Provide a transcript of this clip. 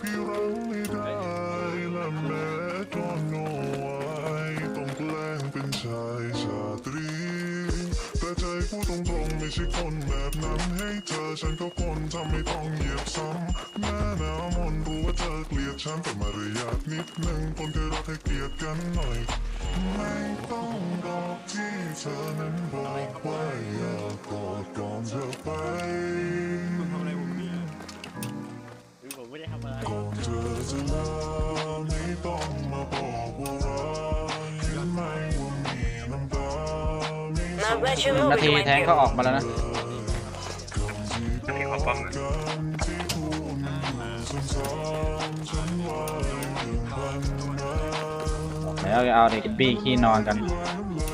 พี่รักไม่ได้และแม้ก็โง่ไว้ต้องแกล้งเป็นชายชาตรี แต่ใจผู้ตรงตรงไม่ใช่คนแบบนั้นให้เธอฉันก็คนทำให้ต้องเหยียบซ้ำแม่น้ำมนรู้ว่าเธอเกลียดฉันแต่มารยาทนิดหนึ่งคนเธอรักให้เกลียดกันหน่อย ไม่ต้องรอกที่เธอนั้นบอก ก่อนเธอจะลาไม่ต้องมาบอกว่ารักเห็นไหมว่ามีน้ำตาไม่ Now bet you หนึ่ง will นา be ที doing แทงก็ออกมาแล้วนะที่บอกกันที่พูดอยู่ซ้ำๆฉันว่ายังพันนะแล้วเอาเด็กบี้ขี้นอนกันน้